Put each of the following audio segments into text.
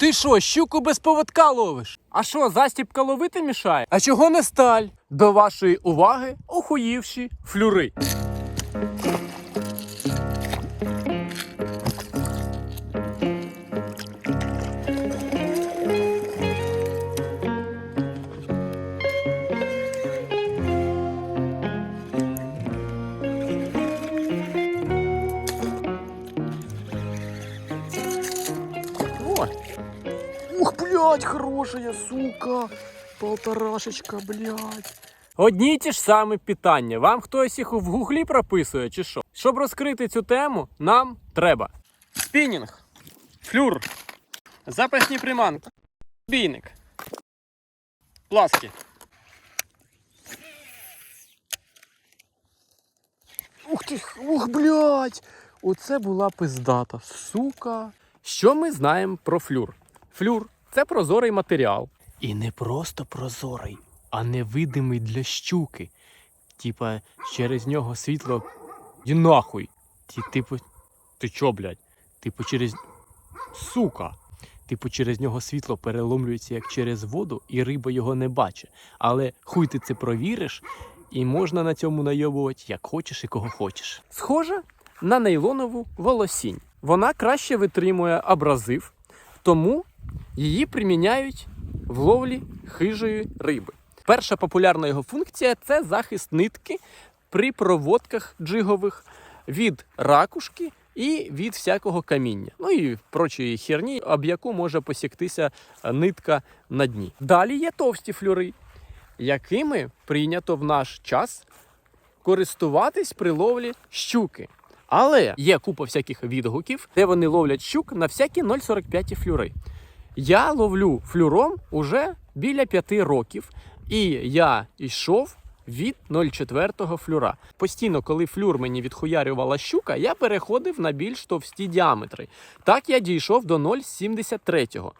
Ти що, щуку без поводка ловиш? А що, застіпка ловити мішає? А чого не сталь? До вашої уваги охуївші флюри. О! Ух, блядь, хорошая, сука! Полторашечка, блядь. Одні й ті ж самі питання. Вам хтось їх в гуглі прописує чи що? Щоб розкрити цю тему, нам треба. Спінінг, флюр, запасні приманки, бійник, пласки. Ух ти, ух, блядь! Оце була пиздата, сука. Що ми знаємо про флюр? Флюр це прозорий матеріал. І не просто прозорий, а невидимий для щуки. Типа, через нього світло. І нахуй. Ті, типу, ти чо, блядь? Типу, через. Сука. Типу, через нього світло переломлюється як через воду, і риба його не бачить. Але хуй ти це провіриш, і можна на цьому найобувати як хочеш і кого хочеш. Схожа на нейлонову волосінь. Вона краще витримує абразив, тому її приміняють в ловлі хижої риби. Перша популярна його функція це захист нитки при проводках джигових від ракушки і від всякого каміння. Ну і прочої херні, об яку може посіктися нитка на дні. Далі є товсті флюри, якими прийнято в наш час користуватись при ловлі щуки. Але є купа всяких відгуків, де вони ловлять щук на всякі 0,45 флюри. Я ловлю флюром уже біля 5 років, і я йшов від 0,4 флюра. Постійно, коли флюр мені відхуярювала щука, я переходив на більш товсті діаметри. Так я дійшов до 0,73.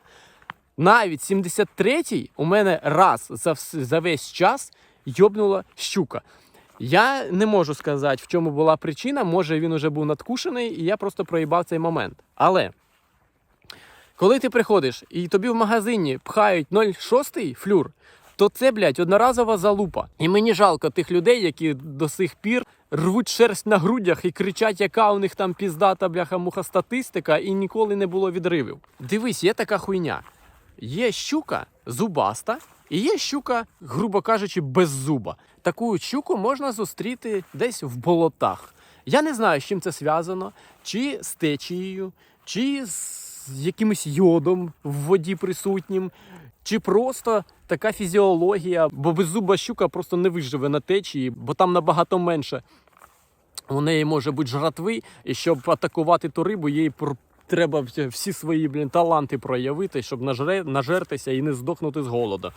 Навіть 73-й у мене раз за, за весь час йобнула щука. Я не можу сказати, в чому була причина. Може, він уже був надкушений, і я просто проїбав цей момент. Але коли ти приходиш і тобі в магазині пхають 0,6 флюр, то це, блядь, одноразова залупа. І мені жалко тих людей, які до сих пір рвуть шерсть на грудях і кричать, яка у них там піздата бляха-муха статистика, і ніколи не було відривів. Дивись, є така хуйня. Є щука зубаста, і є щука, грубо кажучи, без зуба. Таку щуку можна зустріти десь в болотах. Я не знаю, з чим це зв'язано, чи з течією, чи з якимось йодом в воді присутнім, чи просто така фізіологія, бо беззуба щука просто не виживе на течії, бо там набагато менше у неї може бути жратви, і щоб атакувати ту рибу, їй треба всі свої блін, таланти проявити, щоб нажре, нажертися і не здохнути з голоду.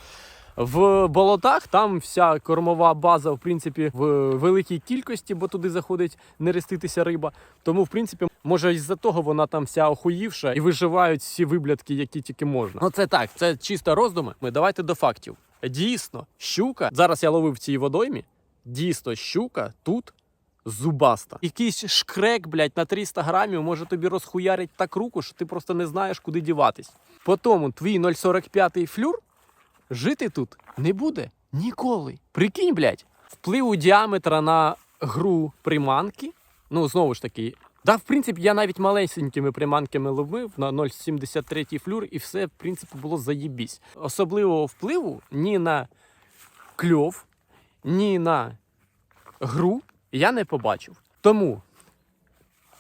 В болотах там вся кормова база, в принципі, в великій кількості, бо туди заходить нереститися риба. Тому, в принципі, може, із-за того вона там вся охуївша і виживають всі виблядки, які тільки можна. Ну це так, це чисто роздуми. Ми давайте до фактів. Дійсно, щука. Зараз я ловив в цій водоймі. Дійсно, щука тут зубаста. Якийсь шкрек, блядь, на 300 грамів може тобі розхуярить так руку, що ти просто не знаєш, куди діватись. Потім твій 0,45 флюр жити тут не буде ніколи. Прикинь, блядь, впливу діаметра на гру приманки. Ну, знову ж таки, да, в принципі, я навіть малесенькими приманками ловив на 0,73 флюр, і все, в принципі, було заєбісь. Особливого впливу ні на кльов, ні на гру я не побачив. Тому,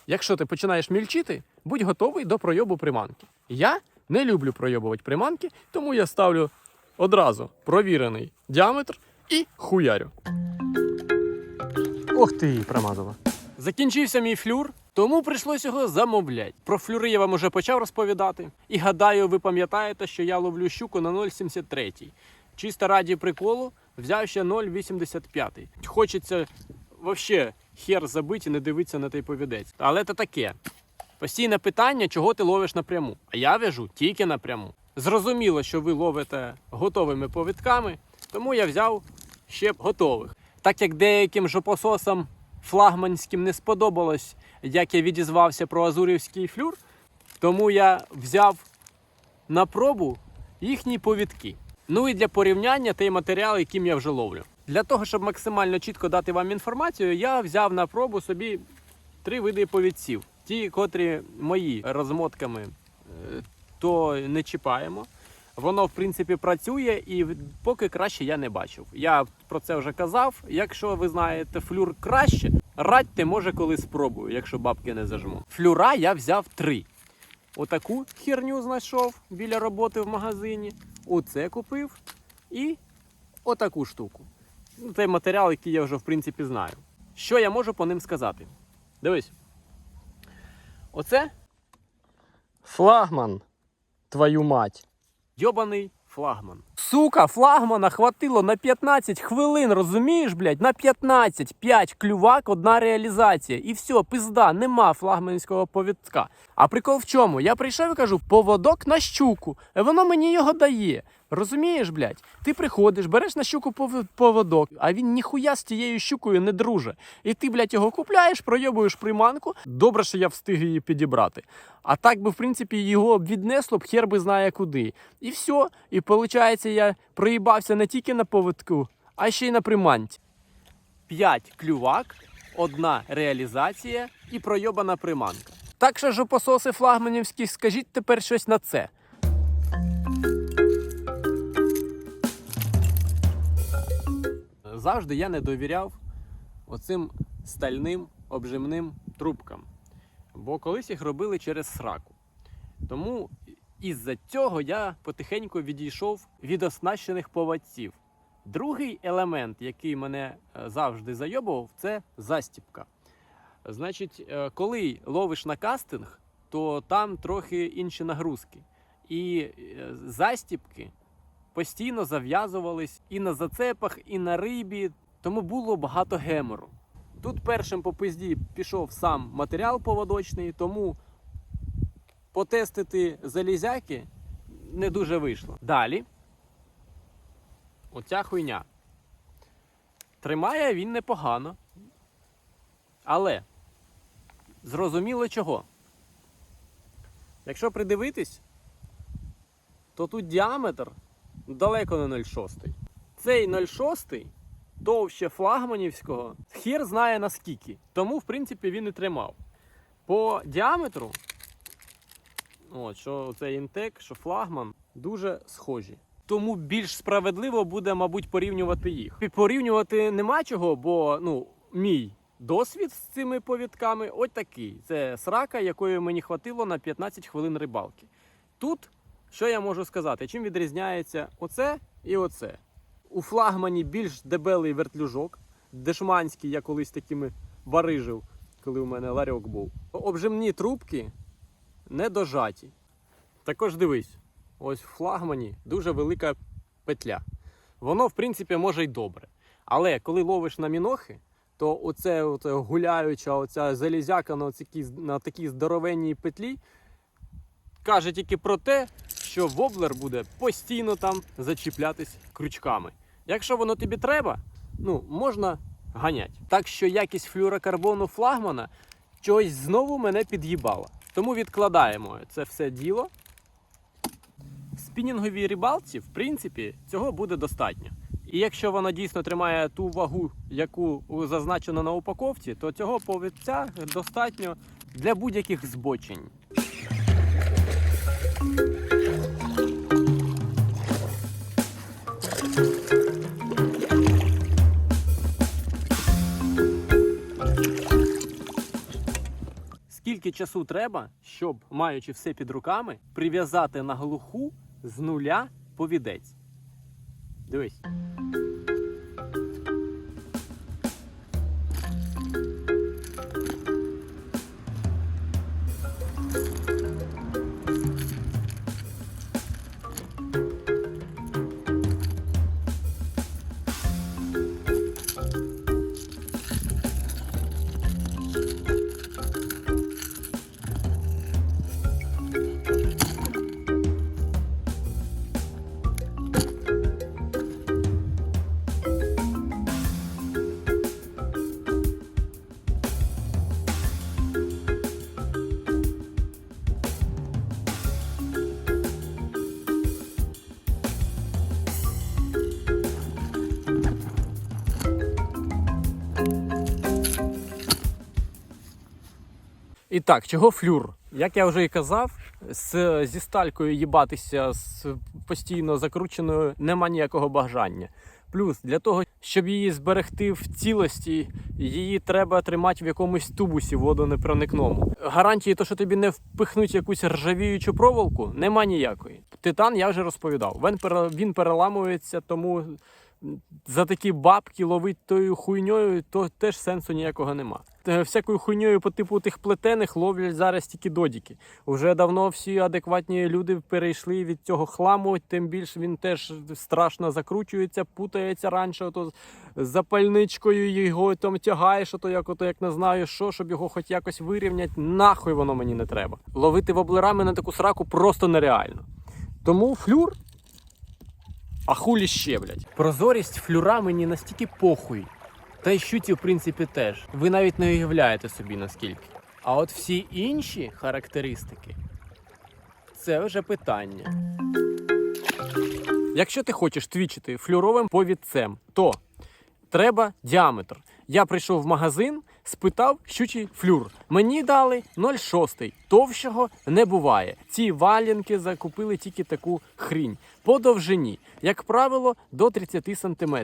якщо ти починаєш мільчити, будь готовий до пройобу приманки. Я не люблю пройобувати приманки, тому я ставлю одразу провірений діаметр і хуярю. Ох ти, промазала. Закінчився мій флюр, тому прийшлось його замовляти. Про флюри я вам уже почав розповідати. І гадаю, ви пам'ятаєте, що я ловлю щуку на 0,73. Чисто раді приколу взяв ще 0,85. Хочеться взагалі хер забити і не дивитися на той повідець. Але це таке. Постійне питання, чого ти ловиш напряму. А я вяжу тільки напряму. Зрозуміло, що ви ловите готовими повідками, тому я взяв ще готових. Так як деяким жопососам флагманським не сподобалось, як я відізвався про азурівський флюр, тому я взяв на пробу їхні повідки. Ну і для порівняння той матеріал, яким я вже ловлю. Для того, щоб максимально чітко дати вам інформацію, я взяв на пробу собі три види повідців. Ті, котрі мої розмотками, е, то не чіпаємо. Воно, в принципі, працює і поки краще я не бачив. Я про це вже казав. Якщо ви знаєте флюр краще, радьте, може, коли спробую, якщо бабки не зажму. Флюра я взяв три. Отаку херню знайшов біля роботи в магазині. Оце купив. І отаку штуку. Ну, Цей матеріал, який я вже в принципі знаю. Що я можу по ним сказати? Дивись. Оце флагман, твою мать. Йобаний флагман. Сука, флагмана хватило на 15 хвилин, розумієш, блядь? На 15, 5 клювак, одна реалізація. І все, пизда, нема флагманського повідка. А прикол в чому? Я прийшов і кажу, поводок на щуку. Воно мені його дає. Розумієш, блядь? Ти приходиш, береш на щуку поводок, а він ніхуя з тією щукою не друже. І ти, блядь, його купляєш, пройобуєш приманку. Добре, що я встиг її підібрати. А так би, в принципі, його віднесло б хер би знає куди. І все. І виходить, я проїбався не тільки на поводку, а ще й на приманці. П'ять клювак, одна реалізація і пройобана приманка. Так що ж пососи флагманівські, скажіть тепер щось на це. Завжди я не довіряв оцим стальним обжимним трубкам. Бо колись їх робили через сраку. Тому із-за цього я потихеньку відійшов від оснащених поводців. Другий елемент, який мене е, завжди зайобував, це застіпка. Значить, е, коли ловиш на кастинг, то там трохи інші нагрузки. І е, застіпки постійно зав'язувались і на зацепах, і на рибі, тому було багато гемору. Тут першим по пизді пішов сам матеріал поводочний, тому потестити залізяки не дуже вийшло. Далі, оця хуйня. Тримає він непогано. Але зрозуміло чого. Якщо придивитись, то тут діаметр далеко не 0,6. Цей 0,6 товще флагманівського, хір знає наскільки. Тому, в принципі, він і тримав. По діаметру, от, що цей інтек, що флагман, дуже схожі. Тому більш справедливо буде, мабуть, порівнювати їх. І порівнювати нема чого, бо ну, мій досвід з цими повідками ось такий. Це срака, якої мені хватило на 15 хвилин рибалки. Тут що я можу сказати? Чим відрізняється оце і оце? У флагмані більш дебелий вертлюжок. Дешманський я колись такими барижив, коли у мене ларьок був. Обжимні трубки не дожаті. Також дивись, ось в флагмані дуже велика петля. Воно, в принципі, може й добре. Але коли ловиш на мінохи, то оце, оце гуляюча, оця залізяка на, оцякій- на такій здоровенній петлі каже тільки про те, що воблер буде постійно там зачіплятись крючками. Якщо воно тобі треба, ну можна ганять. Так що якість флюрокарбону флагмана чогось знову мене під'їбала. Тому відкладаємо це все діло. В спінінговій рибалці, в принципі, цього буде достатньо. І якщо вона дійсно тримає ту вагу, яку зазначено на упаковці, то цього повідця достатньо для будь-яких збочень. Скільки часу треба, щоб, маючи все під руками, прив'язати на глуху з нуля повідець? Дивись. І так, чого флюр? Як я вже і казав, з, зі сталькою їбатися з постійно закрученою нема ніякого бажання. Плюс для того, щоб її зберегти в цілості, її треба тримати в якомусь тубусі водонепроникному. Гарантії, то, що тобі не впихнуть якусь ржавіючу проволоку, нема ніякої. Титан я вже розповідав. Він, переламується, тому за такі бабки ловить тою хуйньою, то теж сенсу ніякого нема. Всякою хуйньою по типу тих плетених ловлять зараз тільки додіки. Уже давно всі адекватні люди перейшли від цього хламу, тим більше він теж страшно закручується, путається раніше, ото запальничкою його там тягаєш, ото як ото як не знаю що, щоб його хоч якось вирівняти. Нахуй воно мені не треба. Ловити воблерами на таку сраку просто нереально. Тому флюр а хулі ще, блядь. Прозорість флюра мені настільки похуй. Та й щуці, в принципі, теж. Ви навіть не уявляєте собі наскільки. А от всі інші характеристики це вже питання. Якщо ти хочеш твічити флюровим повідцем, то треба діаметр. Я прийшов в магазин, спитав щучий флюр. Мені дали 0,6. Товщого не буває. Ці валянки закупили тільки таку хрінь. По довжині, як правило, до 30 см.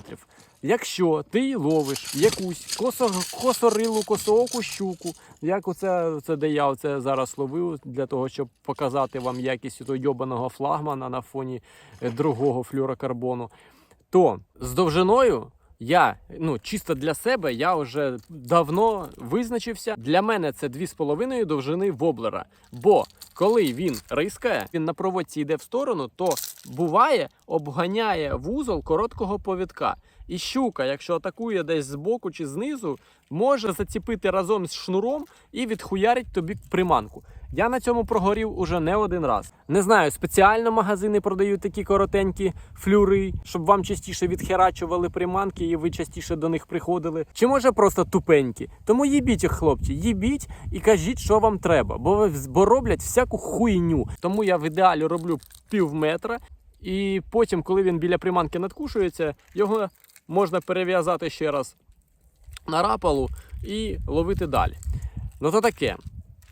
Якщо ти ловиш якусь косо, косорилу, косооку щуку, як оце, це де я оце зараз ловив, для того, щоб показати вам якість того йобаного флагмана на фоні е, другого флюрокарбону, то з довжиною я ну чисто для себе я вже давно визначився. Для мене це 2,5 довжини воблера. Бо коли він рискає, він на проводці йде в сторону, то буває обганяє вузол короткого повідка. І щука, якщо атакує десь збоку чи знизу, може заціпити разом з шнуром і відхуярить тобі приманку. Я на цьому прогорів уже не один раз. Не знаю, спеціально магазини продають такі коротенькі флюри, щоб вам частіше відхерачували приманки і ви частіше до них приходили. Чи може просто тупенькі? Тому їбіть їх, хлопці, їбіть і кажіть, що вам треба, бо, бо роблять всяку хуйню. Тому я в ідеалі роблю пів метра, і потім, коли він біля приманки надкушується, його можна перев'язати ще раз на рапалу і ловити далі. Ну то таке.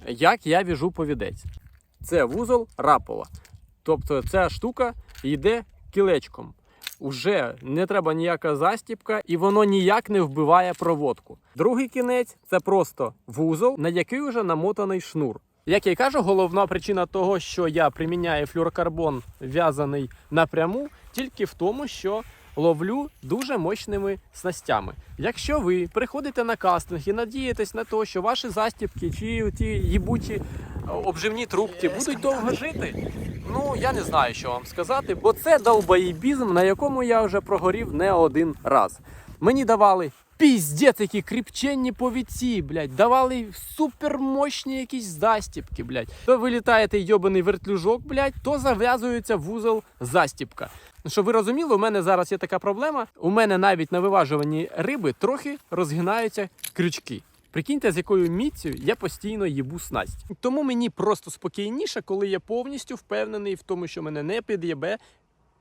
Як я віжу повідець? Це вузол рапола. Тобто ця штука йде кілечком. Уже не треба ніяка застіпка, і воно ніяк не вбиває проводку. Другий кінець це просто вузол, на який вже намотаний шнур. Як я кажу, головна причина того, що я приміняю флюрокарбон в'язаний напряму, тільки в тому, що ловлю дуже мощними снастями. Якщо ви приходите на кастинг і надієтесь на те, що ваші застіпки чи ті їбучі е, обживні трубки будуть довго жити, ну я не знаю, що вам сказати, бо це долбоїбізм, на якому я вже прогорів не один раз. Мені давали піздець, які кріпченні повіці, блядь, давали супермощні якісь застіпки, блядь. То вилітаєте йобаний вертлюжок, блядь, то зав'язується вузол застіпка. Ну, Щоб ви розуміли, у мене зараз є така проблема. У мене навіть на виважуванні риби трохи розгинаються крючки. Прикиньте, з якою міцю я постійно їбу снасть. Тому мені просто спокійніше, коли я повністю впевнений в тому, що мене не під'єбе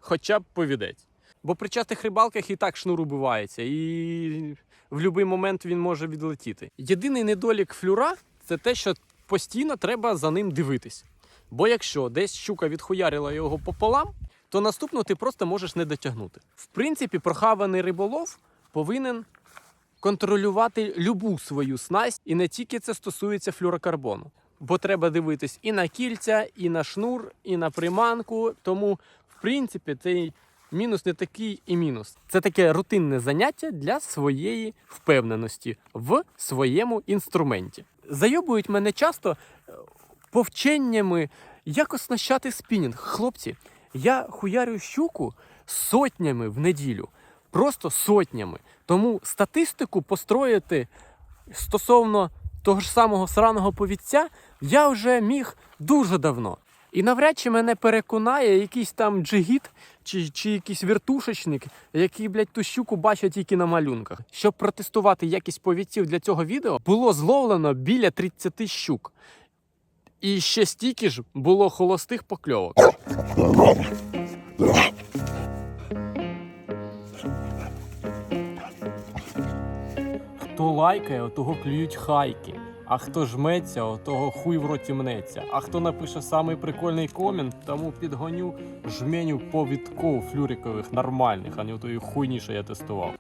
хоча б повідець. Бо при частих рибалках і так шнур убивається, і в будь-який момент він може відлетіти. Єдиний недолік флюра це те, що постійно треба за ним дивитись. Бо якщо десь щука відхуярила його пополам, то наступну ти просто можеш не дотягнути. В принципі, прохаваний риболов повинен контролювати любу свою снасть, і не тільки це стосується флюрокарбону. Бо треба дивитись і на кільця, і на шнур, і на приманку. Тому, в принципі, цей мінус не такий і мінус. Це таке рутинне заняття для своєї впевненості в своєму інструменті. Зайобують мене часто е, повченнями, як оснащати спінінг. Хлопці, я хуярю щуку сотнями в неділю, просто сотнями. Тому статистику построїти стосовно того ж самого сраного повідця я вже міг дуже давно. І навряд чи мене переконає якийсь там джигіт чи, чи якийсь вертушечник, який, блядь, ту щуку бачить тільки на малюнках. Щоб протестувати якість повідців для цього відео, було зловлено біля 30 щук. І ще стільки ж було холостих покльовок. Хто лайкає, того клюють хайки. А хто жметься, того хуй в роті мнеться. А хто напише самий прикольний комент, тому підгоню жменю повідков флюрикових нормальних, а не тої хуйні, що я тестував.